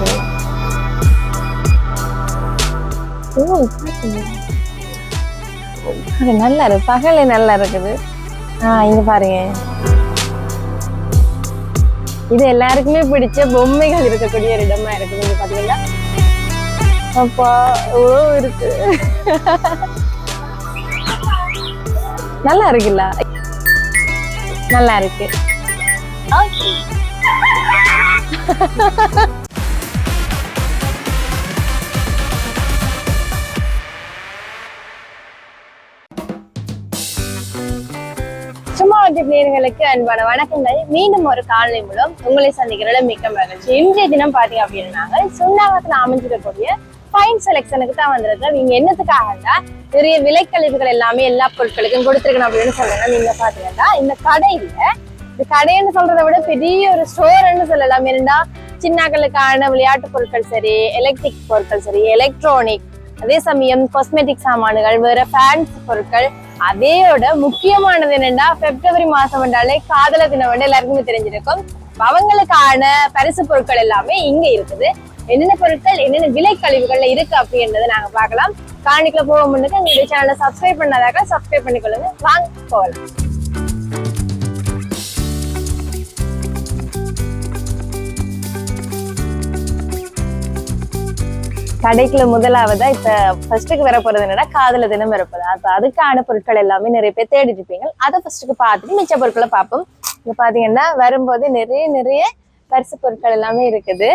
இருக்குது ஓ அது நல்லா இருக்கு. பகலே நல்லா இருக்குது. ஆ இங்க பாருங்க. இது எல்லாருக்குமே பிடிச்ச பொம்மைகள் இருக்கக்கூடிய ஒரு இடமா இருக்குது இங்க பாத்தீங்களா? அப்பா ஓ இருக்கு. நல்லா இருக்குல்ல? நல்லா இருக்கு. ஓகே வட்டி நேர்களுக்கு அன்பான வணக்கங்கள். மீண்டும் ஒரு காலை மூலம் உங்களை சந்திக்கிறதுல மிக்க மகிழ்ச்சி. இன்றைய தினம் பாத்தீங்க அப்படின்னாங்க சுண்ணாகத்துல அமைஞ்சிருக்கக்கூடிய ஃபைன் செலெக்ஷனுக்கு தான் வந்திருக்கோம். நீங்க என்னத்துக்காகண்டா நிறைய விலைக்கழிவுகள் எல்லாமே எல்லா பொருட்களுக்கும் கொடுத்துருக்கணும் அப்படின்னு சொல்லணும் நீங்க பாத்தீங்கன்னா இந்த கடையில இந்த கடைன்னு சொல்றதை விட பெரிய ஒரு ஸ்டோர்னு சொல்லலாம். ஏன்னா சின்னாக்களுக்கான விளையாட்டு பொருட்கள் சரி எலக்ட்ரிக் பொருட்கள் சரி எலக்ட்ரானிக் அதே சமயம் காஸ்மெட்டிக் சாமான்கள் வேற ஃபேன்ஸ் பொருட்கள் அதையோட முக்கியமானது என்னன்னா பிப்ரவரி மாசம் என்றாலே காதல தினம் வந்து எல்லாருக்குமே தெரிஞ்சிருக்கும். அவங்களுக்கான பரிசு பொருட்கள் எல்லாமே இங்க இருக்குது. என்னென்ன பொருட்கள் என்னென்ன விலை கழிவுகள்ல இருக்கு அப்படின்றத நாங்க பார்க்கலாம். காணிக்கல போக முன்னுக்கு எங்களுடைய சேனலை சப்ஸ்கிரைப் பண்ணாதாக்க சப்ஸ்கிரைப் பண்ணிக்கொள்ளுங்க. வாங்க போகலாம் கடைக்குள்ள முதலாவதா இப்ப ஃபர்ஸ்ட்டுக்கு வர போறது என்னன்னா காதல தினம் இருப்பது அப்ப அதுக்கான பொருட்கள் எல்லாமே நிறைய பேர் தேடிட்டு இருப்பீங்க. அதை ஃபர்ஸ்ட்டுக்கு பார்த்துட்டு மிச்ச பொருட்களை பார்ப்போம். இங்க பாத்தீங்கன்னா வரும்போது நிறைய நிறைய பரிசு பொருட்கள் எல்லாமே இருக்குது.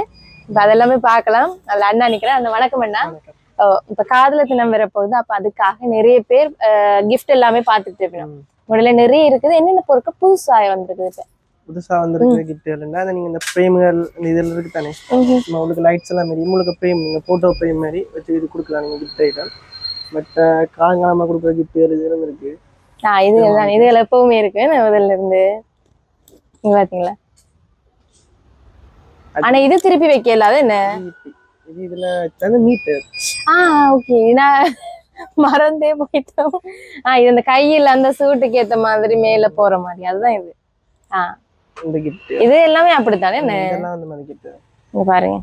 இப்ப அதெல்லாமே பார்க்கலாம். அதுல அண்ணா நிக்கிறேன் அந்த வணக்கம் அண்ணா. இப்ப காதல தினம் வரப்போகுது. அப்ப அதுக்காக நிறைய பேர் கிஃப்ட் எல்லாமே பார்த்துட்டு இருப்போம் முதல்ல நிறைய இருக்குது. என்னென்ன பொருட்கள் புதுசா வந்திருக்குது புதுசா வந்திருக்கிற கிஃப்ட்கள்னா அதை நீங்க இந்த பிரேம்கள் இதுல இருக்கு தானே? உங்களுக்கு லைட்ஸ் எல்லாம் மாதிரி உங்களுக்கு பிரேம் நீங்க போட்டோ பிரேம் மாதிரி வச்சு இது கொடுக்கலாம் நீங்க கிஃப்ட் ஐட்டம் மற்ற காலங்காலமா கொடுக்குற கிஃப்ட் இதுவும் இருக்கு. ஆ இது எல்லாம் இது எப்பவுமே இருக்கு. முதல்ல இருந்து இங்க பாத்தீங்களா? ஆனா இது திருப்பி வைக்கல. அது என்ன? இது இதுல வந்து மீட்டர் ஆ ஓகே நான் மறந்தே போயிட்டோம். ஆ இது அந்த கையில அந்த சூட்டுக்கு ஏத்த மாதிரி மேல போற மாதிரி. அதுதான் இது. ஆ. இந்த கிஃப்ட் இது எல்லாமே அப்படித்தானே? இதெல்லாம் அந்த மாதிரி கிஃப்ட் இங்க பாருங்க.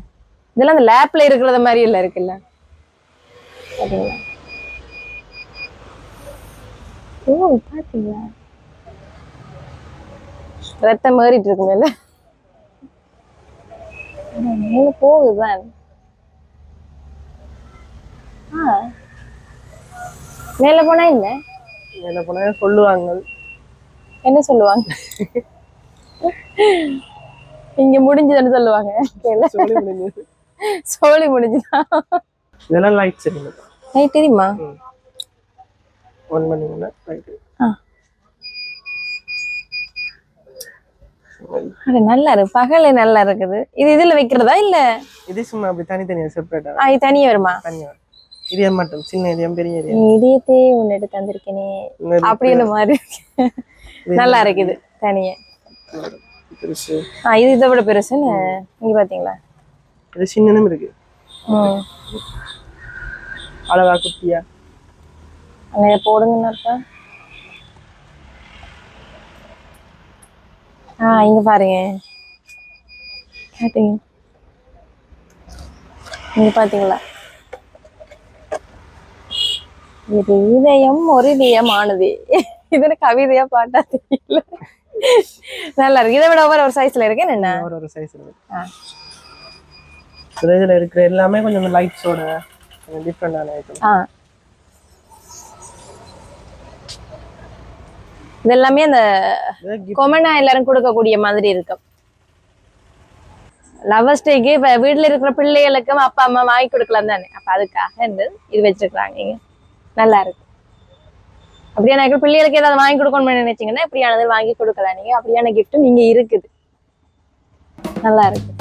இதெல்லாம் அந்த லேப்ல இருக்கிறத மாதிரி இல்ல இருக்குல்ல? பாத்தீங்களா? ஓ பாத்தீங்களா? ரத்தம் ஏறிட்டு இருக்கு மேல. மேல போகுதுதான் ஆ. மேல போனா இல்ல என்ன போனா சொல்லுவாங்க. என்ன சொல்லுவாங்க? இங்க முடிஞ்சதுன்னு சொல்லுவாங்க. முடிஞ்சது. சோழி முடிஞ்சுதான் இதெல்லாம் லைட்ஸ் இருக்கு நைட் தெரியுமா? ஒன் பண்ணீங்கன்னா லைட் நல்லா இருக்கு பகலே நல்லா இருக்குது. இது இதுல வைக்கிறதா இல்ல? இது சும்மா அப்படி தனித்தனியா செப்பரேட்டா ஆ, இது தனியா வருமா? தனியா. இதயம் மட்டும். சின்ன இதயம் பெரிய இதயம் இதயத்தே ஒன்னு எடுத்து தந்திருக்கேனே. இந்த இது அப்படின்னு மாதிரி. நல்லா இருக்குது. தனியா. பெருசு. ஆ இது இதை விட பெருசுன்னு இங்க பாத்தீங்களா? இது சின்னனும் இருக்கு. அளவா குட்டியா. அங்க இதை போடுங்கன்னு அர்த்தம் ஆ இங்க பாருங்க. காட்டுங்க இங்க பாத்தீங்களா? இது இதயம் ஒரு இதயமானது இது கவிதையா பாட்டா தெரியல. நல்லா இருக்கு. இதை விட ஒவ்வொரு ஒரு சைஸ்ல இருக்கு. என்ன ஒரு ஒரு சைஸ் இருக்கு. இதுல இருக்கிற எல்லாமே கொஞ்சம் லைட்ஸோட டிஃப்ரெண்டான ஐட்டம் இது எல்லாமே அந்த கொமனா எல்லாரும் கொடுக்கக்கூடிய மாதிரி இருக்கும். லவர்ஸ் டேக்கு இப்ப வீட்டுல இருக்கிற பிள்ளைகளுக்கும் அப்பா அம்மா வாங்கி கொடுக்கலாம் தானே. அப்ப அதுக்காக இது வச்சிருக்காங்க இங்க. நல்லா இருக்கு. அப்படியே எனக்கு பிள்ளைகளுக்கு ஏதாவது வாங்கி கொடுக்கணும்னு நினைச்சீங்கன்னா இப்படியானது வாங்கி கொடுக்கலாம் நீங்க அப்படியான கிஃப்ட்டும் இங்க இருக்குது. நல்லா இருக்கு.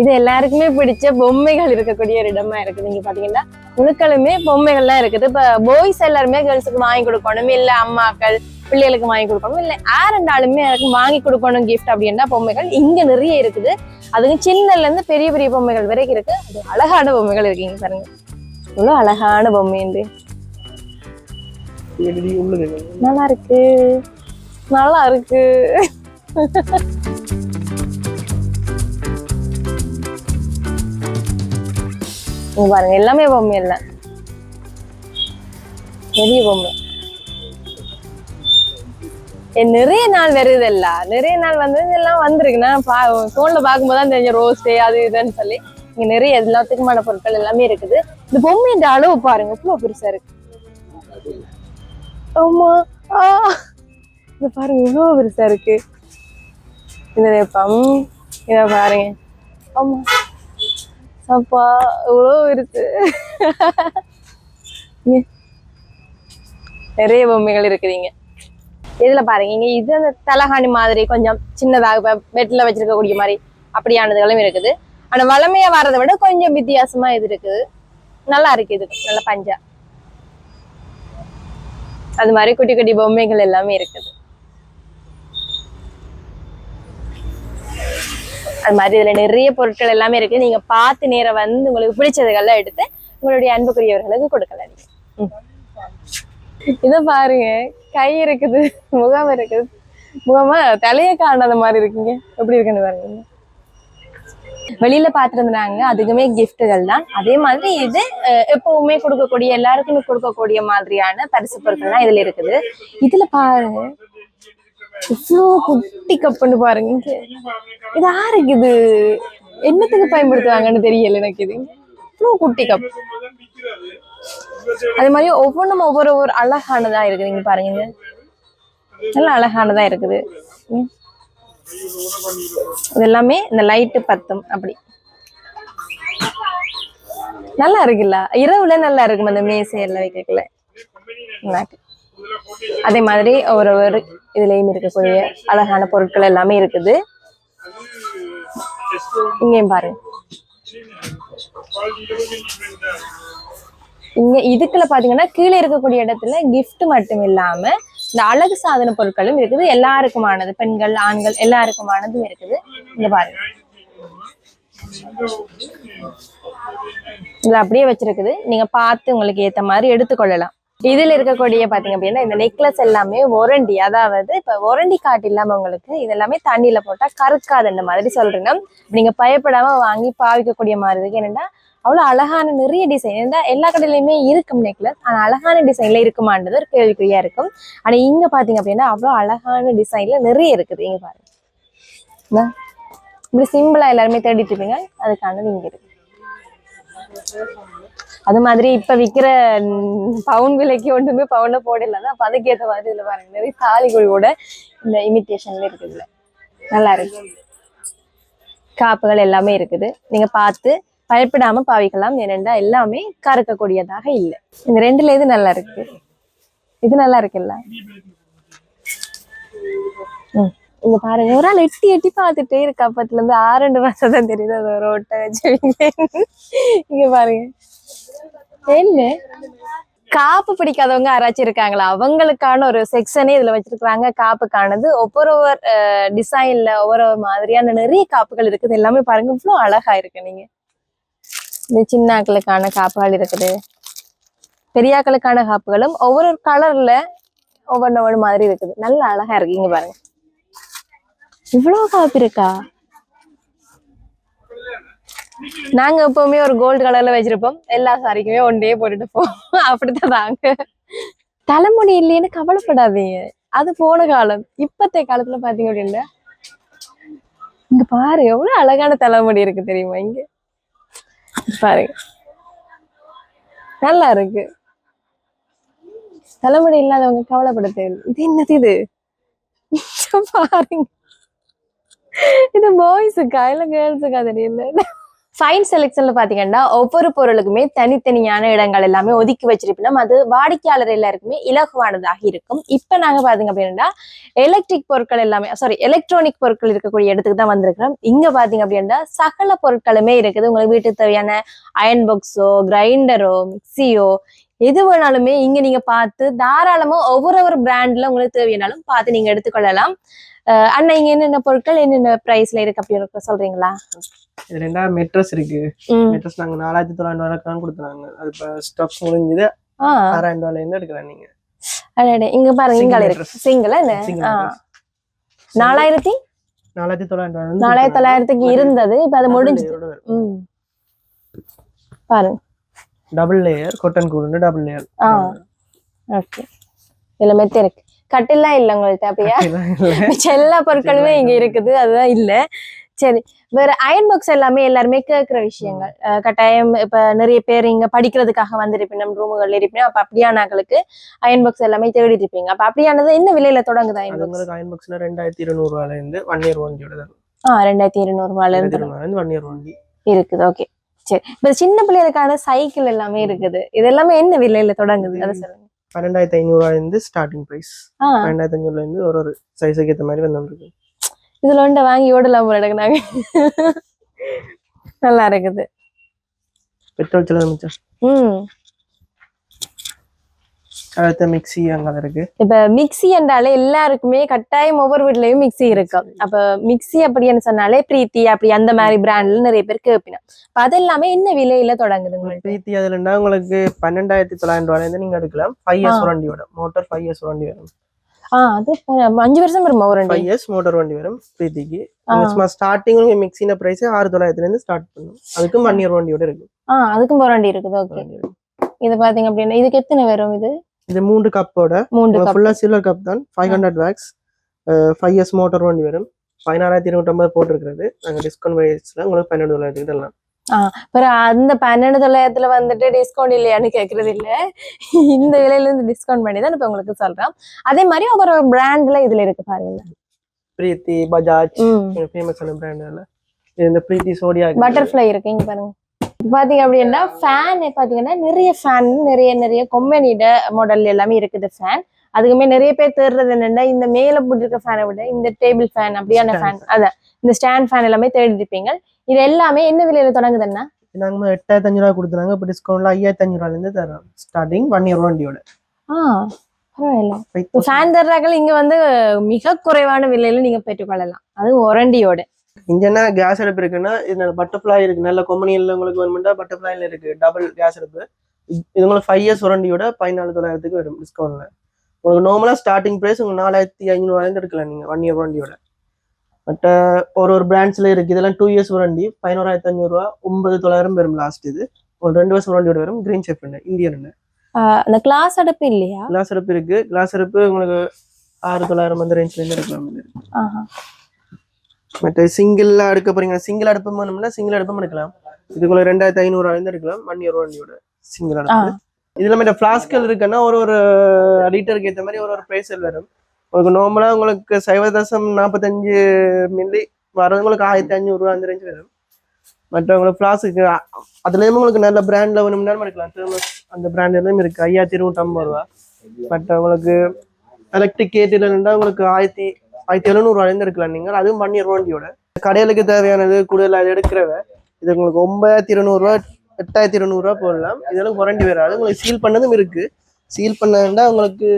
இது எல்லாருக்குமே பிடிச்ச பொம்மைகள் இருக்கக்கூடிய ஒரு இடமா இருக்கு நீங்க பாத்தீங்கன்னா முழுக்களுமே பொம்மைகள்லாம் இருக்குது. இப்ப பாய்ஸ் எல்லாருமே கேர்ள்ஸுக்கு வாங்கி கொடுக்கணும். இல்ல அம்மாக்கள் பிள்ளைகளுக்கு வாங்கி கொடுக்கணும். இல்லை யாருண்டாலுமே எனக்கு வாங்கி கொடுக்கணும் கிஃப்ட் அப்படின்னா பொம்மைகள் இங்க நிறைய இருக்குது. அதுக்கு சின்னல இருந்து பெரிய பெரிய பொம்மைகள் வரைக்கும் இருக்கு. அது அழகான பொம்மைகள் இருக்கீங்க பாருங்க. இவ்வளோ அழகான பொம்மை உண்டு எப்படி உள்ளது? நல்லா இருக்கு. நல்லா இருக்கு. இங்க பாருங்க எல்லாமே பொம்மை இல்ல. பெரிய பொம்மை. நிறைய நாள் வருது எல்லாம் நிறைய நாள் வந்து எல்லாம் வந்திருக்கு. நான் பா போன்ல பார்க்கும்போது தான் தெரிஞ்ச ரோஸ்டே அது இதுன்னு சொல்லி. இங்க நிறைய எல்லாத்துக்குமான பொருட்கள் எல்லாமே இருக்குது. இந்த பொம்மைன்ற அளவு பாருங்க இவ்வளவு பெருசா இருக்கு. ஆமா. ஆ. இது பாருங்க இவ்வளவு பெருசா இருக்கு. இந்த பம் இத பாருங்க. ஆமா. அப்பா இவ்வளோ இருக்கு? நிறைய பொம்மைகள் இருக்குதுங்க இதுல பாருங்க இது அந்த தலகாணி மாதிரி கொஞ்சம் சின்னதாக இப்ப பெட்ல வச்சிருக்கக்கூடிய மாதிரி அப்படியானதுகளும் இருக்குது. ஆனா வளமையா வர்றதை விட கொஞ்சம் வித்தியாசமா இது இருக்குது. நல்லா இருக்கு இது நல்ல பஞ்சா. அது மாதிரி குட்டி குட்டி பொம்மைகள் எல்லாமே இருக்குது. அது மாதிரி இதுல நிறைய பொருட்கள் எல்லாமே இருக்கு. நீங்க பார்த்து நேரம் வந்து உங்களுக்கு பிடிச்சதுகள்லாம் எடுத்து உங்களுடைய அன்புக்குரியவர்களுக்கு கொடுக்கலாம் இதை பாருங்க கை இருக்குது முகம் இருக்குது. முகமா தலைய காணாத மாதிரி இருக்கீங்க. எப்படி இருக்குன்னு பாருங்க. வெளியில பாத்துருந்தாங்க அதுக்குமே கிஃப்ட்டுகள் தான். அதே மாதிரி இது எப்பவுமே கொடுக்கக்கூடிய எல்லாருக்குமே கொடுக்கக்கூடிய மாதிரியான பரிசு பொருட்கள் தான் இதுல இருக்குது. இதுல பாருங்க இவ்வளோ குட்டி கப்புன்னு பாருங்க. இது யாருக்கு இது என்னத்துக்கு பயன்படுத்துவாங்கன்னு தெரியல எனக்கு இது. இவ்வளோ குட்டி கப் அதே மாதிரி ஒவ்வொன்றும் ஒவ்வொரு ஒவ்வொரு அழகானதா இருக்குது. நீங்க பாருங்க நல்லா அழகானதா இருக்குது. ம். இது எல்லாமே இந்த லைட்டு பத்தும். அப்படி. நல்லா இருக்குல்ல? இரவுல நல்லா இருக்கும் அந்த மேசையில வைக்கல அதே மாதிரி ஒரு ஒரு இதுலயும் இருக்கக்கூடிய அழகான பொருட்கள் எல்லாமே இருக்குது. இங்கேயும் பாருங்க. இங்க இதுக்குள்ள பாத்தீங்கன்னா கீழே இருக்கக்கூடிய இடத்துல கிஃப்ட் மட்டும் இல்லாம இந்த அழகு சாதன பொருட்களும் இருக்குது. எல்லாருக்குமானது பெண்கள் ஆண்கள் எல்லாருக்குமானதும் இருக்குது. இங்க பாருங்க. இதுல அப்படியே வச்சிருக்குது. நீங்க பார்த்து உங்களுக்கு ஏத்த மாதிரி எடுத்துக்கொள்ளலாம். இதில் இருக்கக்கூடிய பார்த்தீங்க அப்படின்னா இந்த நெக்லஸ் எல்லாமே ஒரண்டி அதாவது இப்போ ஒரண்டி காட்டு இல்லாமல் உங்களுக்கு இது எல்லாமே தண்ணியில போட்டா கருக்காது இந்த மாதிரி சொல்றேன்னா நீங்க பயப்படாம வாங்கி பாவிக்கக்கூடிய மாதிரி இருக்குது என்னென்னா அவ்வளவு அழகான நிறைய டிசைன் இருந்தால் எல்லா கடையிலையுமே இருக்கும் நெக்லஸ் ஆனால் அழகான டிசைன்ல இருக்குமான்றது ஒரு கேள்விக்குறியா இருக்கும். ஆனா இங்க பார்த்தீங்க அப்படின்னா அவ்வளவு அழகான டிசைன்ல நிறைய இருக்குது. இங்க பாருங்க. இப்படி சிம்பிளாக எல்லாருமே தேடிட்டு இருப்பீங்க. அதுக்கானது இங்கே இருக்குது அது மாதிரி இப்ப விக்கிற பவுன் விலைக்கு ஒன்றுமே பவுன்ல போடல அப்ப அதுக்கேற்ற மாதிரி இதுல பாருங்க. நிறைய தாலி கூட இந்த இமிட்டேஷன்ல இருக்குதுல நல்லா இருக்கு. காப்புகள் எல்லாமே இருக்குது. நீங்க பார்த்து பயப்படாம பாவிக்கலாம். ஏனென்றா எல்லாமே கறக்கக்கூடியதாக இல்லை. இந்த ரெண்டுல இது நல்லா இருக்கு? இது நல்லா இருக்குல்ல? இங்க பாருங்க. ஒரு ஆள் எட்டி எட்டி பார்த்துட்டே இருக்கு. அப்பத்துல இருந்து ஆறு ரெண்டு மாசம் தான் தெரியுது. அது ஒரு ஓட்ட வச்சு இங்க பாருங்க. என்ன? காப்பு பிடிக்காதவங்க யாராச்சும் இருக்காங்களா? அவங்களுக்கான ஒரு செக்ஷனே இதுல வச்சிருக்கிறாங்க. காப்புக்கானது ஒவ்வொரு டிசைன்ல ஒவ்வொரு மாதிரியான நிறைய காப்புகள் இருக்குது. எல்லாமே பாருங்க இவ்வளவு அழகா இருக்கு நீங்க. இந்த சின்னாக்களுக்கான காப்புகள் இருக்குது. பெரியாக்களுக்கான காப்புகளும் ஒவ்வொரு கலர்ல ஒவ்வொன்று ஒவ்வொரு மாதிரி இருக்குது. நல்ல அழகா இருக்கு இங்க பாருங்க. இவ்வளவு காப்பு இருக்கா? நாங்க எப்பவுமே ஒரு கோல்டு கலர்ல வச்சிருப்போம். எல்லா சாரிக்குமே ஒன்றே போட்டுட்டு போவோம் அப்படித்தான் நாங்க. தலைமுடி இல்லைன்னு கவலைப்படாதீங்க. அது போன காலம். இப்பத்தைய காலத்துல பாத்தீங்க அப்படின்னா இங்க பாரு எவ்வளவு அழகான தலைமுடி இருக்கு தெரியுமா இங்க? பாருங்க. நல்லா இருக்கு. தலைமுடி இல்லாதவங்க கவலைப்பட தேவை இது என்னது இது? பாருங்க. இது பாய்ஸுக்கா இல்ல கேர்ள்ஸுக்கா தெரியல. ஃபைன் செலெக்ஷன்ல பாத்தீங்கன்னா ஒவ்வொரு பொருளுக்குமே தனித்தனியான இடங்கள் எல்லாமே ஒதுக்கி வச்சிருப்பினோம் அது வாடிக்கையாளர் எல்லாருக்குமே இலகுவானதாக இருக்கும். இப்ப நாங்க பாத்தீங்க அப்படின்னா எலக்ட்ரிக் பொருட்கள் எல்லாமே சாரி எலக்ட்ரானிக் பொருட்கள் இருக்கக்கூடிய இடத்துக்கு தான் வந்திருக்கிறோம். இங்க பாத்தீங்க அப்படின்னா சகல பொருட்களுமே இருக்குது. உங்களுக்கு வீட்டுக்கு தேவையான அயன் பாக்ஸோ கிரைண்டரோ மிக்சியோ எது வேணாலுமே இங்க நீங்க பார்த்து தாராளமா ஒவ்வொரு ஒரு பிராண்ட்ல உங்களுக்கு தேவையானாலும் பார்த்து நீங்க எடுத்துக்கொள்ளலாம். அண்ணா இங்க என்னென்ன பொருட்கள் என்னென்ன பிரைஸ்ல இருக்கு அப்படின்னு சொல்றீங்களா? இது ரெண்டாவது மெட்ரஸ் இருக்கு. மெட்ரஸ் நாங்க நாலாயிரத்தி தொள்ளாயிரம் ரூபாய்க்கு கொடுத்துறாங்க அது இப்போ ஸ்டப்ஸ் முடிஞ்சது. ஆறாயிரம் ரூபாயில இருந்து எடுக்கலாம் நீங்க அடடே, இங்க பாருங்க இங்க இருக்கு. சிங்கிள் என்ன. நாலாயிரத்தி? நாலாயிரத்தி தொள்ளாயிரம் நாலாயிரத்தி தொள்ளாயிரத்துக்கு இருந்தது இப்ப அது முடிஞ்சு. பாருங்க. டபுள் லேயர் கொட்டன் கூடு டபுள் லேயர் ஆ ஓகே இதுல மெத்த இருக்கு. கட்டிலாம் இல்ல உங்களுக்கு அப்படியா? எல்லா பொருட்களுமே இங்க இருக்குது அதுதான் இல்ல. சரி வேற அயன் பாக்ஸ் எல்லாமே எல்லாருமே கேட்கிற விஷயங்கள். கட்டாயம் இப்ப நிறைய பேர் இங்க படிக்கிறதுக்காக வந்திருப்பீங்க நம்ம ரூமுகள் இருப்பீங்க. அப்ப அப்படியானாக்களுக்கு அயன் பாக்ஸ் எல்லாமே தேடி இருப்பீங்க. அப்ப அப்படியானது என்ன விலையில தொடங்குது அயன் பாக்ஸ் அயன் பாக்ஸ்ல ரெண்டாயிரத்தி இருநூறு ரூபாயில இருந்து ஒன் இயர் வாண்டியோட தரும் ஆ ரெண்டாயிரத்தி இருநூறு ரூபாயில இருந்து ஒன் இயர் வாண்டி இருக்குது ஓகே சரி இப்ப சின்ன பிள்ளைகளுக்கான சைக்கிள் எல்லாமே இருக்குது. இது எல்லாமே என்ன விலையில தொடங்குது? அதை சொல்லுங்க. பன்னெண்டாயிரத்தி ஐநூறு ரூபாயில இருந்து ஸ்டார்டிங் பிரைஸ் பன்னெண்டாயிரத்தி ஐநூறுல இருந்து ஒரு ஒரு சைஸுக்கு ஏற்ற மாதிரி வந்துருக்கு இதுல ஒன்றை வாங்கி ஓடலாம் நாங்க நல்லா இருக்குது. பெட்ரோல் செலவு மிச்சம். ம். அடுத்த மிக்ஸி அங்கே இருக்கு. இப்ப மிக்ஸி என்றாலே எல்லாருக்குமே கட்டாயம் ஒவ்வொரு வீட்லயும் மிக்ஸி இருக்கும். அப்ப மிக்ஸி அப்படின்னு சொன்னாலே பிரீத்தி அப்படி அந்த மாதிரி பிராண்ட்ல நிறைய பேர் கேட்பினோம் அப்ப அது எல்லாமே என்ன விலையில தொடங்குது உங்களுக்கு பிரீத்தி அதுலன்னா உங்களுக்கு பன்னெண்டாயிரத்தி தொள்ளாயிரம் ரூபாயில இருந்து நீங்க எடுக்கலாம். ஃபைவ் இயர்ஸ் ஆ. வண்டி வரும். மோட்டார் ஃபைவ் இயர்ஸ் வண்டி வரும். ஆ அது அஞ்சு வருஷம் வருமா ஒரு ஃபைவ் இயர்ஸ் மோட்டார் வண்டி வரும் பிரீத்திக்கு. ஸ்டார்டிங் மிக்ஸின பிரைஸ் ஆறு தொள்ளாயிரத்துல இருந்து ஸ்டார்ட் பண்ணும். அதுக்கும் ஒன் இயர் வண்டியோட இருக்கு. ஆ அதுக்கும் போராண்டி இருக்குது. ஓகே. இது பாத்தீங்க அப்படின்னா இதுக்கு எத்தனை வரும் இது? இது மூன்று கப்போட மூன்று ஃபுல்லா சில்வர் கப் தான். ஃபைவ் ஹண்ட்ரட் வேக்ஸ் ஃபைவ் இயர்ஸ் மோட்டார் வண்டி வரும். பதினாறாயிரத்தி இருநூற்றம்பது போட்டிருக்கிறது. நாங்கள் டிஸ்கவுண்ட் ப்ரைஸ்ல உங்களுக்கு பன்னெண்டு தொள்ளாயிரத்துக்கு தரலாம். அப்புறம் அந்த பன்னெண்டு தொள்ளாயிரத்துல வந்துட்டு டிஸ்கவுண்ட் இல்லையான்னு கேக்குறது இல்ல. இந்த விலையில இருந்து டிஸ்கவுண்ட் பண்ணி தான் இப்ப உங்களுக்கு சொல்றேன் அதே மாதிரி ஒவ்வொரு பிராண்ட்ல இதுல இருக்கு பாருங்க. பிரீத்தி பஜாஜ் ஃபேமஸான பிராண்ட் இந்த பிரீத்தி சோடியா பட்டர்ஃப்ளை இருக்கு இங்க பாருங்க. இப்ப பாத்தீங்க அப்படின்னா ஃபேன் பாத்தீங்கன்னா நிறைய ஃபேன் நிறைய நிறைய கொம்பனிட மாடல் எல்லாமே இருக்குது ஃபேன் அதுக்குமே நிறைய பேர் தேடுறது என்னன்னா இந்த மேல போட்டிருக்க ஃபேனை விட இந்த டேபிள் ஃபேன் அப்படியான ஃபேன் அதான். இந்த ஸ்டாண்ட் ஃபேன் எல்லாமே தேடி இருப்பீங்க இது எல்லாமே என்ன விலையில தொடங்குதுன்னா? நாங்க எட்டாயிரத்தி அஞ்சு ரூபா கொடுத்துறாங்க இப்போ டிஸ்கவுண்ட்ல ஐயாயிரத்தி அஞ்சு ரூபாயில இருந்து தரோம். ஸ்டார்டிங் ஒன் இயர் ஆ பரவாயில்ல. ஃபேன் தர்றாக்கள் இங்க வந்து மிக குறைவான விலையில நீங்க பெற்றுக்கொள்ளலாம். அது ஒரண்டியோட இங்கன்னா கேஸ் அடுப்பு இருக்குன்னா இது பட்டர்ஃப்ளை இருக்கு. நல்ல கொம்பனியில் உங்களுக்கு வேணுமெண்டா பட்டர்ஃப்ளைல இருக்கு. டபுள் கேஸ் அடுப்பு. இது உங்களுக்கு ஃபைவ் இயர்ஸ் வாரண்டியோட பதினாலு தொள்ளாயிரத்துக்கு வரும் டிஸ்கவுண்ட்ல உங்களுக்கு நார்மலா ஸ்டார்டிங் பிரைஸ் உங்களுக்கு நாலாயிரத்தி ஐநூறுவாயிருந்து எடுக்கலாம் நீங்க ஒன் இயர் வாரண்டியோட பட் ஒரு ஒரு பிராண்ட்ஸ்ல இருக்கு. இதெல்லாம் டூ இயர்ஸ் வாரண்டி பதினோராயிரத்தி அஞ்சூறுவா ஒன்பது தொள்ளாயிரம் வரும் லாஸ்ட் இது. ஒரு ரெண்டு வருஷம் வாரண்டியோட வரும். கிரீன் செஃப் இந்தியன் அந்த கிளாஸ் அடுப்பு இல்லையா? கிளாஸ் அடுப்பு இருக்கு. கிளாஸ் அடுப்பு உங்களுக்கு ஆறு தொள்ளாயிரம் அந்த ரேஞ்ச்ல இருந்து எடுக்கலாம். மற்ற சிங்கிள் அடுக்க போறீங்க சிங்கிள் அடுப்பு வேணும்னா சிங்கிள் அடுப்பும் எடுக்கலாம். இதுக்குள்ள ரெண்டாயிரத்தி ஐநூறு இருந்து எடுக்கலாம். ஒன் இயர் வண்டியோட சிங்கிள் அடுப்பு இதுல மற்ற பிளாஸ்கல் இருக்குன்னா ஒரு ஒரு லிட்டருக்கு ஏற்ற மாதிரி ஒரு ஒரு பிரைஸில் வரும். உங்களுக்கு நார்மலா உங்களுக்கு சைவ தசம் நாற்பத்தஞ்சு மில்லி வரது உங்களுக்கு ஆயிரத்தி அஞ்சூறுரூவா அந்த ரேஞ்ச் வரும். மற்ற உங்களுக்கு ஃப்ளாஸ்க்கு அதுலேயும் உங்களுக்கு நல்ல பிராண்ட்ல வேணும்னாலும் எடுக்கலாம். ஃபேமஸ் அந்த பிராண்ட் எல்லாம் இருக்கு. ஐயாயிரத்தி இருநூற்றம்பது ரூபா. மற்ற உங்களுக்கு எலக்ட்ரிக் கேட்டில் இருந்தால் உங்களுக்கு ஆயிரத்தி ஆயிரத்தி எழுநூறு எடுக்கலாம் நீங்கள். அதுவும் பன்னீர் ரோண்டியோட வண்டியோட கடைகளுக்கு தேவையானது கூடுதல் அது எடுக்கிறவ இது உங்களுக்கு ஒன்பதாயிரத்தி இருநூறுவா எட்டாயிரத்தி இருநூறுவா போடலாம். இதெல்லாம் வாரண்டி வராது உங்களுக்கு சீல் பண்ணதும் இருக்கு. சீல் பண்ணதுன்னா உங்களுக்கு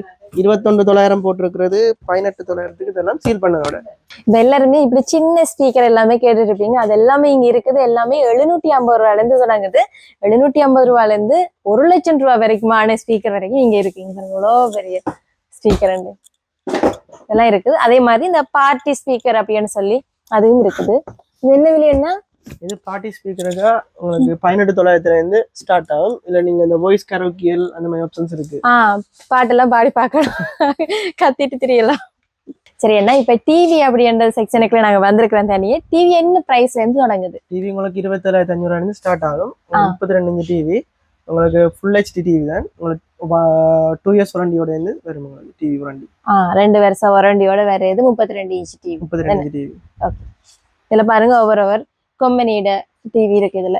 இருபத்தொன்று தொள்ளாயிரம் போட்டிருக்கிறது பதினெட்டு தொள்ளாயிரத்துக்கு இதெல்லாம் சீல் பண்ணதோட. இப்ப எல்லாருமே இப்படி சின்ன ஸ்பீக்கர் எல்லாமே கேட்டுட்டு அது எல்லாமே இங்க இருக்குது. எல்லாமே எழுநூத்தி ஐம்பது ரூபாயில இருந்து தொடங்குது. எழுநூத்தி ஐம்பது ரூபாயில இருந்து ஒரு லட்சம் ரூபா வரைக்குமான ஸ்பீக்கர் வரைக்கும் இங்க இருக்குங்க இவ்வளோ பெரிய ஸ்பீக்கர் இதெல்லாம் இருக்குது. அதே மாதிரி இந்த பார்ட்டி ஸ்பீக்கர் அப்படின்னு சொல்லி அதுவும் இருக்குது. இது என்ன விலைன்னா இது பார்ட்டி ஸ்பீக்கருக்கா உங்களுக்கு பதினெட்டு தொள்ளாயிரத்துல இருந்து ஸ்டார்ட் ஆகும். இல்லை நீங்க இந்த வாய்ஸ் கரோக்கியல் அந்த மாதிரி ஆப்ஷன்ஸ் இருக்கு. ஆஹ் பாட்டெல்லாம் பாடி பார்க்கலாம் கத்திட்டு தெரியலாம். சரி என்ன இப்ப டிவி அப்படின்ற செக்ஷனுக்குள்ள நாங்க வந்திருக்கிறோம் தனியே. டிவி என்ன பிரைஸ்ல இருந்து தொடங்குது? டிவி உங்களுக்கு இருபத்தேழாயிரத்தி அஞ்சூறுவா இருந்து ஸ்டார்ட் ஆகும். ஆ. முப்பத்தி ரெண்டு இன்ச்சு டிவி உங்களுக்கு ஃபுல் ஹெச்டி டிவி தான். உங்களுக்கு டூ இயர்ஸ் வாரண்டியோட இருந்து வரும் உங்களுக்கு டிவி வாரண்டி ஆஹ் ரெண்டு வருஷம் வாரண்டியோட வேற எது முப்பத்தி ரெண்டு இன்ச் டிவி முப்பத்தி ரெண்டு இன்ச்சு டிவி இதுல பாருங்க ஒவ்வொரு ஒவ்வொரு கம்பெனியோட டிவி இருக்கு இதுல.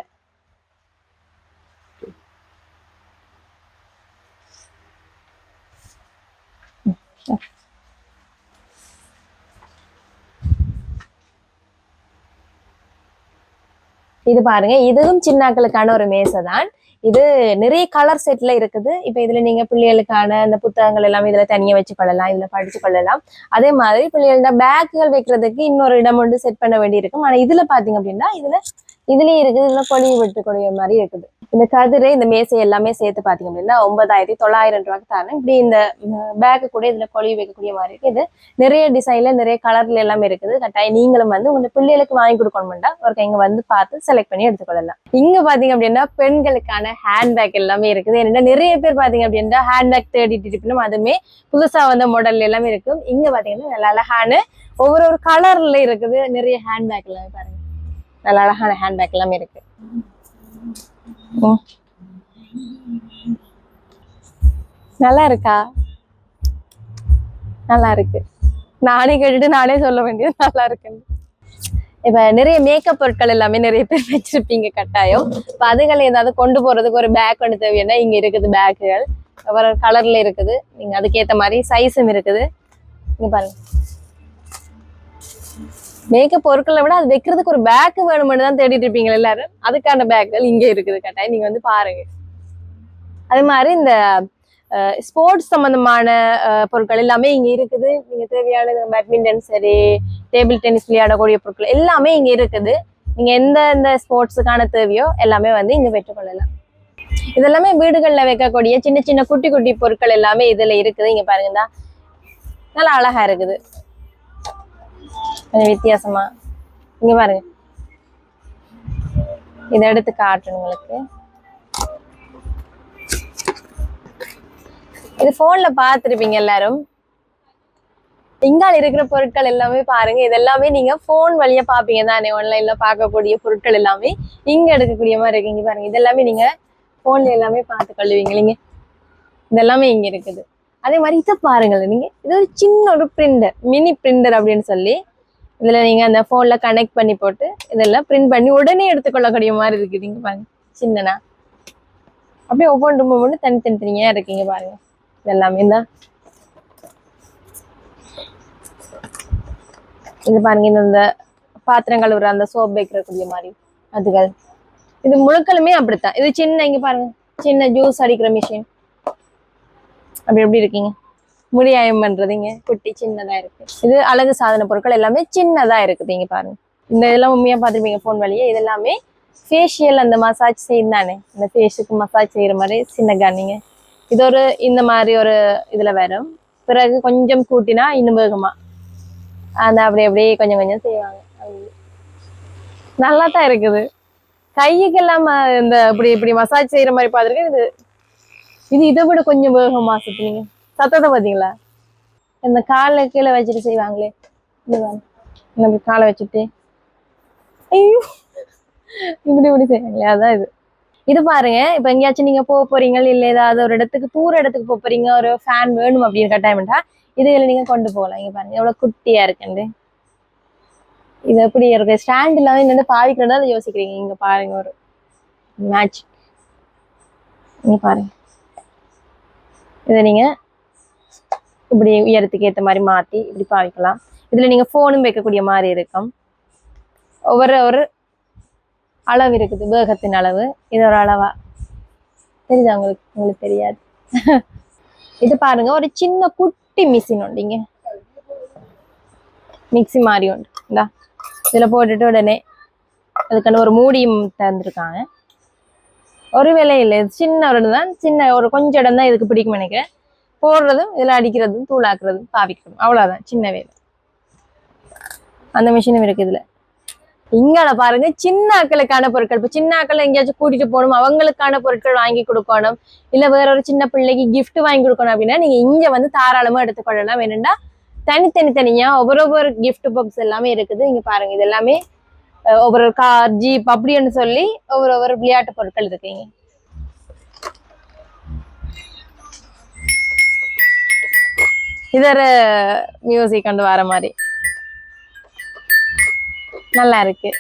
இது பாருங்க இதுவும் சின்னாக்களுக்கான ஒரு மேசை தான் இது நிறைய கலர் செட்ல இருக்குது. இப்ப இதுல நீங்க பிள்ளைகளுக்கான இந்த புத்தகங்கள் எல்லாம் இதுல தனியா வச்சு கொள்ளலாம் இதுல படிச்சு கொள்ளலாம். அதே மாதிரி பிள்ளைகளோட பேக்குகள் வைக்கிறதுக்கு இன்னொரு இடம் வந்து செட் பண்ண வேண்டி இருக்கும் ஆனா இதுல பாத்தீங்க அப்படின்னா இதுல இதுலயே இருக்குது. இதுல கொழி விட்டுக்கூடிய மாதிரி இருக்குது. இந்த கதிரை இந்த மேசை எல்லாமே சேர்த்து பாத்தீங்க அப்படின்னா ஒன்பதாயிரத்தி தொள்ளாயிரம் ரூபாய்க்கு தரேன். இப்படி இந்த பேக்கு கூட இதுல கொழி வைக்கக்கூடிய மாதிரி இருக்கு. இது நிறைய டிசைன்ல நிறைய கலர்ல எல்லாமே இருக்குது. கட்டாயம் நீங்களும் வந்து உங்க பிள்ளைகளுக்கு வாங்கி கொடுக்கணும்டா ஒரு இங்க வந்து பார்த்து செலக்ட் பண்ணி எடுத்துக்கொள்ளலாம். இங்க பாத்தீங்க அப்படின்னா பெண்களுக்கான ஹேண்ட்பேக் எல்லாமே இருக்குது. ஏன்னா நிறைய பேர் பாத்தீங்க அப்படின்னா ஹேண்ட்பேக் தேடிட்டு இருப்பினும் அதுவுமே புதுசா வந்த மாடல் எல்லாமே இருக்கு. இங்க பாத்தீங்கன்னா நல்ல அழகான ஒவ்வொரு ஒரு கலர்ல இருக்குது. நிறைய ஹேண்ட்பேக் எல்லாமே பாருங்க. நல்ல அழகான ஹேண்ட்பேக் எல்லாமே இருக்கு. நல்லா இருக்கா நல்லா இருக்கு நானே கேட்டுட்டு நானே சொல்ல வேண்டியது நல்லா இருக்குன்னு இப்ப நிறைய மேக்கப் பொருட்கள் எல்லாமே நிறைய பேர் வச்சிருப்பீங்க கட்டாயம். இப்ப அதுகளை ஏதாவது கொண்டு போறதுக்கு ஒரு பேக் ஒன்று தேவைன்னா இங்க இருக்குது பேக்குகள் ஒரு கலர்ல இருக்குது. நீங்க அதுக்கேத்த மாதிரி சைஸும் இருக்குது. நீங்க பாருங்க. மேக்கப் பொருட்களை விட அது வைக்கிறதுக்கு ஒரு பேக் வேணும்னு தான் தேடிட்டு இருப்பீங்க எல்லாரும். அதுக்கான பேக்குகள் இங்கே இருக்குது கட்டாயம். நீங்க வந்து பாருங்க. அதே மாதிரி இந்த ஸ்போர்ட்ஸ் சம்பந்தமான பொருட்கள் எல்லாமே இங்க இருக்குது. நீங்க தேவையான பேட்மிண்டன் சரி டேபிள் டென்னிஸ் விளையாடக்கூடிய பொருட்கள் எல்லாமே இங்க இருக்குது. நீங்க எந்த எந்த ஸ்போர்ட்ஸுக்கான தேவையோ எல்லாமே வந்து இங்க பெற்றுக்கொள்ளலாம். இதெல்லாமே வீடுகள்ல வைக்கக்கூடிய சின்ன சின்ன குட்டி குட்டி பொருட்கள் எல்லாமே இதுல இருக்குது. இங்க பாருங்க நல்லா அழகா இருக்குது. கொஞ்சம் வித்தியாசமா. இங்க பாருங்க. இதை எடுத்து காட்டுறேன் உங்களுக்கு. இது போன்ல பாத்துருப்பீங்க எல்லாரும். இங்கால இருக்கிற பொருட்கள் எல்லாமே பாருங்க. இதெல்லாமே நீங்க போன் வழியா பாப்பீங்க தானே. ஆன்லைன்ல பார்க்கக்கூடிய பொருட்கள் எல்லாமே இங்க எடுக்கக்கூடிய மாதிரி இருக்கு. இங்க பாருங்க. இது எல்லாமே நீங்க போன்ல எல்லாமே பார்த்து கொள்ளுவீங்க இல்லைங்க. இதெல்லாமே இங்க இருக்குது. அதே மாதிரி இதை பாருங்களேன் நீங்க. இது ஒரு சின்ன ஒரு பிரிண்டர் மினி பிரிண்டர் அப்படின்னு சொல்லி இதுல நீங்க அந்த போன்ல கனெக்ட் பண்ணி போட்டு இதெல்லாம் பிரிண்ட் பண்ணி உடனே எடுத்துக்கொள்ளக்கூடிய மாதிரி இருக்குது இங்க பாருங்க. சின்னனா அப்படியே ஒவ்வொன்று ஒவ்வொன்று தனி தனி தனியா இருக்கீங்க பாருங்க. இதெல்லாமே தான் இது பாருங்க இந்த பாத்திரம் பாத்திரங்கள் ஒரு அந்த சோப் வைக்கிறக்கூடிய மாதிரி. அதுகள். இது முழுக்கலுமே அப்படித்தான். இது சின்ன இங்க பாருங்க. சின்ன ஜூஸ் அடிக்கிற மிஷின் அப்படி எப்படி இருக்கீங்க? முடியாயம் பண்றதுங்க குட்டி சின்னதா இருக்கு. இது அழகு சாதன பொருட்கள் எல்லாமே சின்னதா இருக்குது இங்க பாருங்க. இந்த இதெல்லாம் உண்மையா பாத்துருப்பீங்க ஃபோன் வழியே. இது எல்லாமே ஃபேஷியல் அந்த மசாஜ் செய்யும் தானே. இந்த ஃபேஸுக்கு மசாஜ் செய்யற மாதிரி சின்ன கண்ணிங்க. இது ஒரு இந்த மாதிரி ஒரு இதுல வரும். பிறகு கொஞ்சம் கூட்டினா இன்னும் வேகமா. அந்த அப்படி அப்படியே கொஞ்சம் கொஞ்சம் செய்வாங்க. நல்லா தான் இருக்குது. கைக்கெல்லாம் இந்த இப்படி இப்படி மசாஜ் செய்யற மாதிரி பார்த்துருக்கேன். இது இது இதை விட கொஞ்சம் வேகமா சுத்தினீங்க. சத்தத்தை பார்த்தீங்களா? இந்த காலை கீழே வச்சுட்டு செய்வாங்களே. இது இந்த இப்படி காலை வச்சுட்டு. ஐயோ. இப்படி இப்படி செய்வாங்களே. அதான் இது. இது பாருங்க. இப்ப எங்கேயாச்சும் நீங்க போக போறீங்க இல்ல ஏதாவது ஒரு இடத்துக்கு தூர இடத்துக்கு போக போறீங்க ஒரு ஃபேன் வேணும் அப்படின்னு கட்டாயம்ட்டா இதுகளை நீங்க கொண்டு போகலாம். இங்க பாருங்க. எவ்வளவு குட்டியா இருக்குண்டு இது எப்படி இருக்கு? ஸ்டாண்ட் இல்லாம நின்று பாவிக்கிறதா அதை யோசிக்கிறீங்க. இங்க பாருங்க ஒரு மேட்ச் இங்க பாருங்க. இதை நீங்க இப்படி உயரத்துக்கு ஏற்ற மாதிரி மாற்றி இப்படி பாவிக்கலாம். இதில் நீங்கள் ஃபோனும் வைக்கக்கூடிய மாதிரி இருக்கும். ஒவ்வொரு ஒரு அளவு இருக்குது வேகத்தின் அளவு. இது ஒரு அளவா. தெரியுதா உங்களுக்கு? உங்களுக்கு தெரியாது. இது பாருங்க ஒரு சின்ன குட்டி மிஷின் உண்டிங்க மிக்ஸி மாதிரி உண்டு. இந்தா இதில் போட்டுட்டு உடனே அதுக்கான ஒரு மூடியும் தந்துருக்காங்க. ஒரு விலை இல்லை சின்ன ஒரு தான். சின்ன ஒரு கொஞ்சம் இடம் தான் இதுக்கு பிடிக்கும் நினைக்கிறேன். போடுறதும் இதுல அடிக்கிறதும் தூளாக்குறதும் பாவிக்கிறதும் அவ்வளவுதான் சின்ன வேலை. அந்த மிஷினும் இருக்கு இதுல. இங்கால பாருங்க சின்ன ஆக்களுக்கான பொருட்கள். இப்போ சின்ன ஆக்களை எங்கேயாச்சும் கூட்டிட்டு போகணும் அவங்களுக்கான பொருட்கள் வாங்கி கொடுக்கணும். இல்ல வேற ஒரு சின்ன பிள்ளைக்கு கிஃப்ட் வாங்கி கொடுக்கணும் அப்படின்னா நீங்க இங்க வந்து தாராளமா எடுத்துக்கொள்ளலாம். வேணும்னா தனித்தனி தனியா ஒவ்வொரு ஒவ்வொரு கிஃப்ட் பாக்ஸ் எல்லாமே இருக்குது. இங்க பாருங்க இது எல்லாமே ஒவ்வொரு கார் ஜீப் அப்படின்னு சொல்லி ஒவ்வொரு ஒவ்வொரு விளையாட்டு பொருட்கள் இருக்குங்க இதர மியூசிக் கொண்டு வர மாதிரி. நல்லா இருக்கு.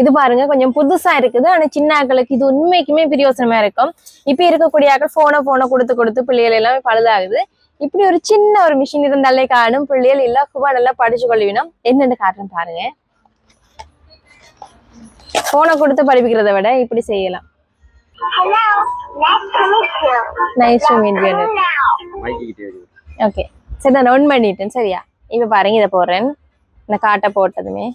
இது பாருங்க கொஞ்சம் புதுசா இருக்குது. ஆனா சின்ன ஆக்களுக்கு இது உண்மைக்குமே பிரியோசனமா இருக்கும். இப்ப இருக்கக்கூடிய ஆக்கள் போனை போனை கொடுத்து கொடுத்து பிள்ளைகள் எல்லாமே பழுதாகுது. இப்படி ஒரு சின்ன ஒரு மிஷின் இருந்தாலே காணும். பிள்ளைகள் இலகுவா நல்லா படிச்சு கொள்ளுவினோம் என்னென்னு காட்டுறேன் பாருங்க. போனை கொடுத்து படிப்பிக்கிறத விட இப்படி செய்யலாம். நைஸ் டு மீட் யூ மைக்கிட்டே இருக்கு ஓகே சரி நான் ஒன் பண்ணிட்டேன் சரியா இப்போ பாருங்க இதை போடுறேன் இந்த காட்டை போட்டதுமே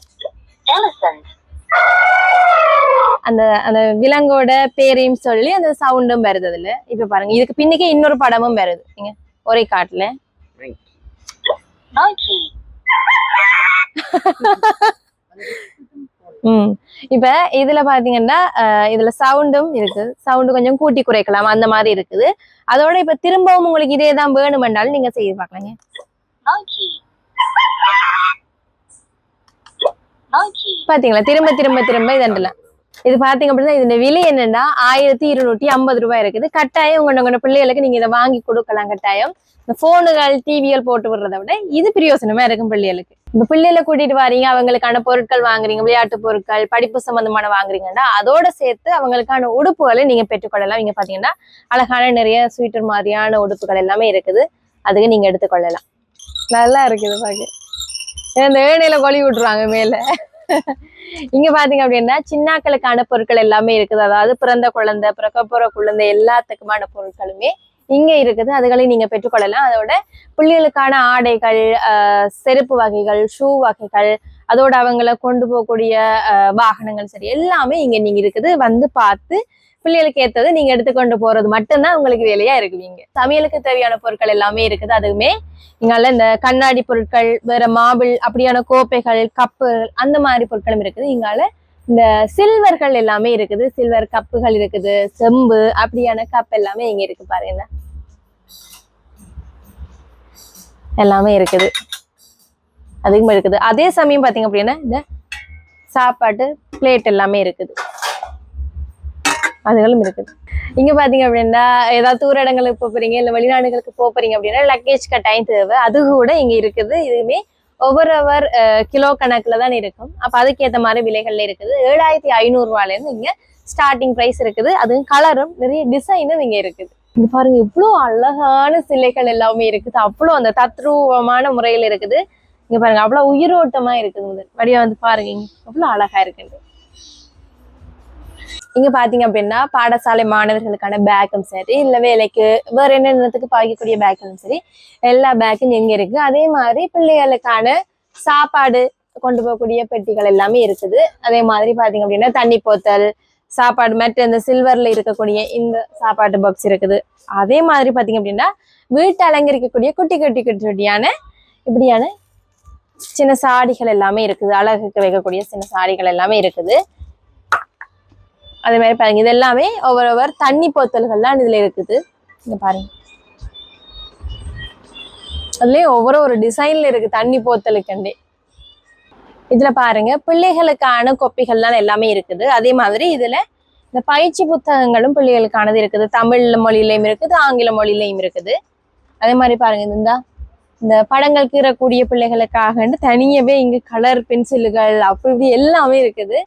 அந்த அந்த விலங்கோட பேரையும் சொல்லி அந்த சவுண்டும் வருது அதுல இப்ப பாருங்க இதுக்கு பின்னுக்கே இன்னொரு படமும் வருது நீங்க ஒரே காட்டுல ம். இப்ப இதுல பாத்தீங்கன்னா இதுல சவுண்டும் இருக்கு. சவுண்டு கொஞ்சம் கூட்டி குறைக்கலாம். அந்த மாதிரி இருக்குது. அதோட இப்ப திரும்பவும் உங்களுக்கு இதே தான் வேணுமென்றாலும் நீங்க செய்து பார்க்கலாங்க. பாத்தீங்களா? திரும்ப திரும்ப திரும்ப இதண்டலாம் இது பாத்தீங்க அப்படின்னா இதோட விலை என்னன்னா ஆயிரத்தி இருநூற்றி ஐம்பது ரூபாய் இருக்குது. கட்டாயம் உங்க உங்க பிள்ளைகளுக்கு நீங்க இதை வாங்கி கொடுக்கலாம் கட்டாயம். இந்த போனுகள் டிவிகள் போட்டு விடுறத விட இது பிரயோசனமா இருக்கும் பிள்ளைகளுக்கு. இப்ப பிள்ளைகளை கூட்டிட்டு வரீங்க அவங்களுக்கான பொருட்கள் வாங்குறீங்க விளையாட்டு பொருட்கள் படிப்பு சம்பந்தமான வாங்குறீங்கன்னா அதோட சேர்த்து அவங்களுக்கான உடுப்புகளை நீங்க பெற்றுக்கொள்ளலாம். இங்க பாத்தீங்கன்னா அழகான நிறைய ஸ்வீட்டர் மாதிரியான உடுப்புகள் எல்லாமே இருக்குது. அதுக்கு நீங்க எடுத்துக்கொள்ளலாம். நல்லா இருக்குது பாக்க இந்த ஏனையில கொழி விட்டுருவாங்க மேல. இங்க பாத்தீங்க அப்படின்னா சின்னாக்களுக்கான பொருட்கள் எல்லாமே இருக்குது. அதாவது பிறந்த குழந்தை பிறக்க போற குழந்தை எல்லாத்துக்குமான பொருட்களுமே இங்க இருக்குது. அதுகளை நீங்க பெற்றுக்கொள்ளலாம். அதோட பிள்ளைகளுக்கான ஆடைகள் ஆஹ் செருப்பு வகைகள் ஷூ வகைகள் அதோட அவங்கள கொண்டு போகக்கூடிய வாகனங்கள் சரி எல்லாமே இங்க நீங்க இருக்குது. வந்து பார்த்து பிள்ளைகளுக்கு ஏத்தது நீங்க எடுத்துக்கொண்டு போறது மட்டும்தான் உங்களுக்கு வேலையா இருக்குவீங்க. சமையலுக்கு தேவையான பொருட்கள் எல்லாமே இருக்குது. அதுவுமே இங்கால இந்த கண்ணாடி பொருட்கள் வேற மாபிள் அப்படியான கோப்பைகள் கப்பு அந்த மாதிரி பொருட்களும் இருக்குது. இங்கால இந்த சில்வர்கள் எல்லாமே இருக்குது. சில்வர் கப்புகள் இருக்குது. செம்பு அப்படியான கப் எல்லாமே இங்க இருக்கு பாருங்க. எல்லாமே இருக்குது. அதிகமா இருக்குது. அதே சமயம் பாத்தீங்க அப்படின்னா இந்த சாப்பாட்டு பிளேட் எல்லாமே இருக்குது. அதுகளும் இருக்குது இங்கே பார்த்தீங்க அப்படின்னா ஏதாவது தூர இடங்களுக்கு போகிறீங்க இல்லை வெளிநாடுகளுக்கு போகிறீங்க அப்படின்னா லக்கேஜ் கட்டாயம் தேவை. அது கூட இங்கே இருக்குது. இதுவுமே ஒவ்வொரு அவர் கிலோ கணக்கில் தான் இருக்கும். அப்போ அதுக்கேற்ற மாதிரி விலைகள்ல இருக்குது. ஏழாயிரத்தி ஐநூறுரூவாலேருந்து இங்கே ஸ்டார்டிங் ப்ரைஸ் இருக்குது. அதுவும் கலரும் நிறைய டிசைனும் இங்கே இருக்குது. இங்க பாருங்க இவ்வளோ அழகான சிலைகள் எல்லாமே இருக்குது. அவ்வளோ அந்த தத்ரூபமான முறையில் இருக்குது. இங்க பாருங்க அவ்வளோ உயிரோட்டமா இருக்குது முதல். வடிவா வந்து பாருங்க இங்க அவ்வளோ அழகா இருக்குது. இங்க பாத்தீங்க அப்படின்னா பாடசாலை மாணவர்களுக்கான பேக்கும் சரி இல்ல வேலைக்கு வேற என்னென்னத்துக்கு பாய்க்கக்கூடிய பேக்கும் சரி எல்லா பேக்கும் எங்க இருக்கு. அதே மாதிரி பிள்ளைகளுக்கான சாப்பாடு கொண்டு போகக்கூடிய பெட்டிகள் எல்லாமே இருக்குது. அதே மாதிரி பாத்தீங்க அப்படின்னா தண்ணி போத்தல் சாப்பாடு மற்ற இந்த சில்வர்ல இருக்கக்கூடிய இந்த சாப்பாட்டு பாக்ஸ் இருக்குது. அதே மாதிரி பாத்தீங்க அப்படின்னா வீட்டை அலங்கரிக்கக்கூடிய குட்டி குட்டி குட்டி குட்டியான இப்படியான சின்ன சாடிகள் எல்லாமே இருக்குது. அழகுக்கு வைக்கக்கூடிய சின்ன சாடிகள் எல்லாமே இருக்குது. அதே மாதிரி பாருங்க. இது எல்லாமே ஒவ்வொரு ஒவ்வொரு தண்ணி போத்தல்கள்லாம் இதுல இருக்குது. இங்க பாருங்க. அதுலயும் ஒவ்வொரு ஒரு டிசைன்ல இருக்கு தண்ணி போத்தலுக்கண்டே இதுல பாருங்க பிள்ளைகளுக்கான கொப்பிகள்லாம் எல்லாமே இருக்குது. அதே மாதிரி இதுல இந்த பயிற்சி புத்தகங்களும் பிள்ளைகளுக்கானது இருக்குது. தமிழ் மொழியிலையும் இருக்குது ஆங்கில மொழியிலையும் இருக்குது. அதே மாதிரி பாருங்க இது இந்த படங்கள் கீறக்கூடிய பிள்ளைகளுக்காக தனியவே இங்க கலர் பென்சில்கள் அப்படி இப்படி எல்லாமே இருக்குது.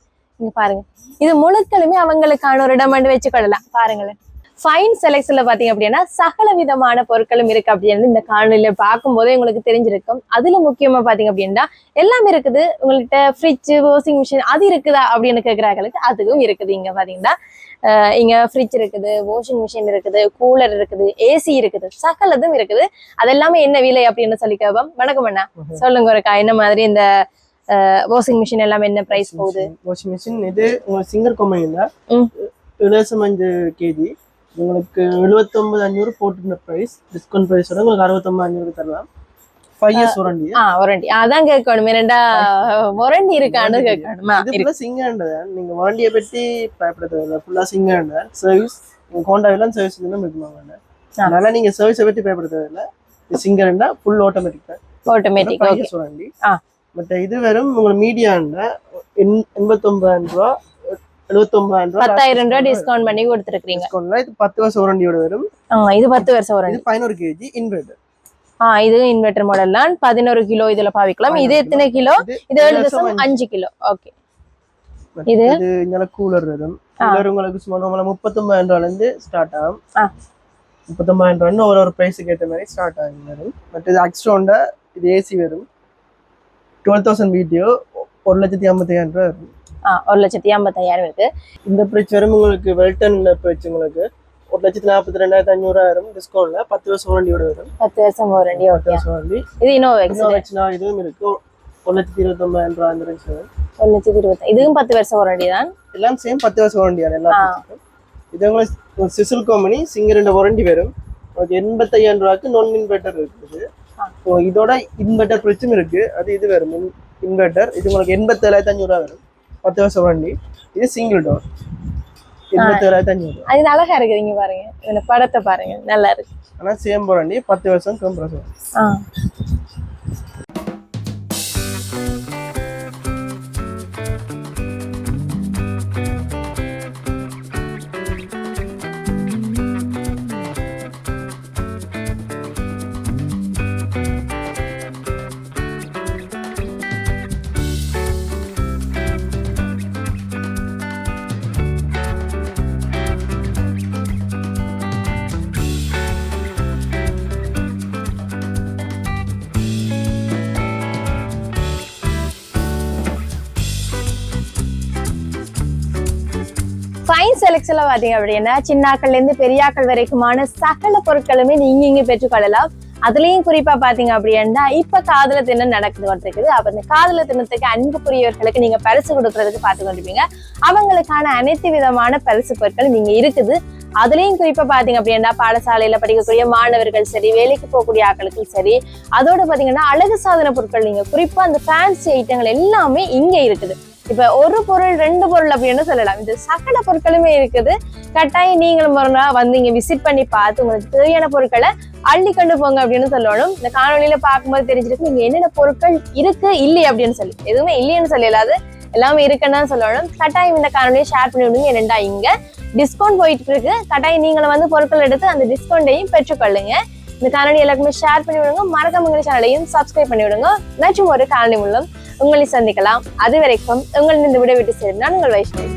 இங்க பாருங்க. இது முழுக்களுமே அவங்களுக்கான ஒரு இடம் வந்து வச்சுக்கொள்ளலாம். பாருங்களேன். ஃபைன் செலக்ஷன்ல பாத்தீங்க அப்படின்னா சகல விதமான பொருட்களும் இருக்கு அப்படின்னு இந்த காணொலியில பார்க்கும்போதே உங்களுக்கு தெரிஞ்சிருக்கும். அதுல முக்கியமா பாத்தீங்க அப்படின்னா எல்லாமே இருக்குது. உங்கள்கிட்ட ஃப்ரிட்ஜ் வாஷிங் மிஷின் அது இருக்குதா அப்படின்னு கேட்கறாங்களுக்கு அதுவும் இருக்குது. இங்க பாத்தீங்கன்னா இங்க ஃப்ரிட்ஜ் இருக்குது வாஷிங் மிஷின் இருக்குது கூலர் இருக்குது ஏசி இருக்குது. சகலதும் இருக்குது. அதெல்லாமே என்ன விலை அப்படின்னு சொல்லி கேட்போம். வணக்கம் அண்ணா. சொல்லுங்க ஒருக்கா என்ன மாதிரி இந்த வாஷிங் மிஷின் எல்லாம் என்ன பிரைஸ் போகுது? வாஷிங் மிஷின் இது உங்களுக்கு சிங்கர் கம்பெனியில் அஞ்சு கேஜி. உங்களுக்கு எழுபத்தொன்பது அஞ்சூறு போட்டுருந்த ப்ரைஸ் டிஸ்கவுண்ட் ப்ரைஸோட உங்களுக்கு அறுபத்தொன்பது அஞ்சூறு தரலாம். ஃபைவ் இயர்ஸ் வாரண்டி ஆ ஒரண்டி அதான் கேட்கணும். ரெண்டா ஒரண்டி இருக்கான்னு கேட்கணுமா? இது இருக்கு. ஃபுல்லாக சிங்கர் நீங்க வாரண்டியை பற்றி பயப்பட தேவையில்ல ஃபுல்லாக சிங்கர் சர்வீஸ் ஹோண்டாவிலாம் சர்வீஸ் தான் இருக்குமாங்க அதனால நீங்க சர்வீஸை பற்றி பயப்பட தேவையில்ல சிங்கர்னா ஃபுல் ஆட்டோமேட்டிக் தான். ஆட்டோமேட்டிக் ஓகே வாரண்டி ஆ. பட் இது வெறும் உங்களுக்கு மீடியான்னா எண்பத்தொன்பதாயிரம் ரூபா எழுபத்தொன்பதாயிரம் ரூபா பத்தாயிரம் ரூபாய் டிஸ்கவுண்ட் பண்ணி கொடுத்துருக்கீங்க இது பத்து வருஷம் வாரண்டியோட வரும் இது பத்து வருஷம் இது பதினோரு கேஜி இன்வெர்டர் ஆ இது இன்வெர்டர் மாடல் தான். பதினோரு கிலோ இதுல பாவிக்கலாம். இது எத்தனை கிலோ இது ஏழு தசம் அஞ்சு. கிலோ ஓகே இது? இது இங்கே கூலர் வரும் கூலர் உங்களுக்கு சும்மா நம்மள முப்பத்தொன்பதாயிரம் ரூபாயில இருந்து ஸ்டார்ட் ஆகும். முப்பத்தொன்பதாயிரம் ஒரு ஒரு ப்ரைஸுக்கு ஏற்ற மாதிரி ஸ்டார்ட் ஆகும் வரும் பட் இது அக்ஸ்ட்ரோண்ட இது ஏசி வரும் டுவெல் தௌசண்ட் வீடியோ ஒரு லட்சத்தி ஐம்பத்தி ஐயாயிரம் ரூபாய் வரும். ஆ ஒரு லட்சத்தி ஐம்பத்தாயிரம் இருக்கு. இந்த பிரிட்ஜ் வரும் உங்களுக்கு வெல்டன் பிரிட்ஜ் உங்களுக்கு. ஒரு லட்சத்தி நாற்பத்தி ரெண்டாயிரத்தி ஐநூறாயிரம் டிஸ்கவுண்ட்ல பத்து வருஷம் வண்டியோட வரும். பத்து வருஷம் ஒரு வண்டி பத்து வருஷம் வண்டி இது இன்னும் இதுவும் இருக்கு. ஒரு லட்சத்தி இருபத்தி ஒன்பதாயிரம் ரூபாய் அந்த ரேஞ்ச் வரும். ஒரு லட்சத்தி இருபத்தி இதுவும் பத்து வருஷம் ஒரு வண்டி தான்? எல்லாம் சேம் பத்து வருஷம் வாரண்டியான எல்லா ஆ. பிரிட்ஜுக்கும் இது உங்களுக்கு சிசில் கம்பெனி சிங்க ரெண்டு வாரண்டி வரும். உங்களுக்கு எண்பத்தையாயிரம் ரூபாய்க்கு நான் இன்வெர்டர் இருக்குது. ஸோ இதோட இன்வெர்டர் பிரிட்ஜும் இருக்கு. அது இது வரும் இன்வெர்டர் இது உங்களுக்கு எண்பத்தேழாயிரத்தி அஞ்சூறு ரூபா வரும். பத்து வருஷம் வாரண்டி இது சிங்கிள் டோர் எண்பத்தேழாயிரத்தி அஞ்சூறு அது அழகா இருக்கு நீங்க பாருங்க. இந்த படத்தை பாருங்க. நல்லா இருக்கு. ஆனால் சேம் வாரண்டி பத்து வருஷம் கம்ப்ரஸர் ஆ பாத்தீங்க அப்படின்னா சின்னாக்கள்ல இருந்து பெரியாக்கள் வரைக்குமான சகல பொருட்களுமே நீங்க இங்க பெற்றுக்கொள்ளலாம். அதுலயும் குறிப்பா பாத்தீங்க அப்படின்னா இப்ப காதல தினம் நடக்குது வந்துருக்குது அப்ப இந்த காதல தினத்துக்கு அன்புக்குரியவர்களுக்கு நீங்க பரிசு கொடுக்கறதுக்கு பார்த்து கொண்டிருப்பீங்க. அவங்களுக்கான அனைத்து விதமான பரிசு பொருட்கள் நீங்க இருக்குது. அதுலயும் குறிப்பா பாத்தீங்க அப்படின்னா பாடசாலையில படிக்கக்கூடிய மாணவர்கள் சரி வேலைக்கு போகக்கூடிய ஆட்களுக்கும் சரி அதோட பாத்தீங்கன்னா அழகு சாதன பொருட்கள் நீங்க குறிப்பா அந்த ஃபேன்சி ஐட்டங்கள் எல்லாமே இங்க இருக்குது. இப்ப ஒரு பொருள் ரெண்டு பொருள் அப்படின்னு சொல்லலாம். இது சகல பொருட்களுமே இருக்குது. கட்டாயம் நீங்களும் ஒரு நாள் வந்து இங்க விசிட் பண்ணி பார்த்து உங்களுக்கு தேவையான பொருட்களை அள்ளி கொண்டு போங்க அப்படின்னு சொல்லணும். இந்த காணொலியில பார்க்கும்போது தெரிஞ்சிருக்கு இங்க என்னென்ன பொருட்கள் இருக்கு இல்லை அப்படின்னு சொல்லி. எதுவுமே இல்லைன்னு சொல்லலாது. எல்லாமே இருக்குன்னு தான் சொல்லணும். கட்டாயம் இந்த காணொலியை ஷேர் பண்ணி விடுங்க. என்னண்டா இங்க டிஸ்கவுண்ட் போயிட்டு இருக்கு கட்டாயம் நீங்களும் வந்து பொருட்கள் எடுத்து அந்த டிஸ்கவுண்ட்டையும் பெற்றுக்கொள்ளுங்க. இந்த காணொலி எல்லாருக்குமே ஷேர் பண்ணி விடுங்க. மறக்காம சேனலையும் சப்ஸ்கிரைப் பண்ணி விடுங்க. மற்றும் ஒரு காணொலி மூலம் உங்களை சந்திக்கலாம். அது வரைக்கும் உங்களிடம் விடைவிட்டு செல்லும் நான் உங்கள் வைஷ்ணவி.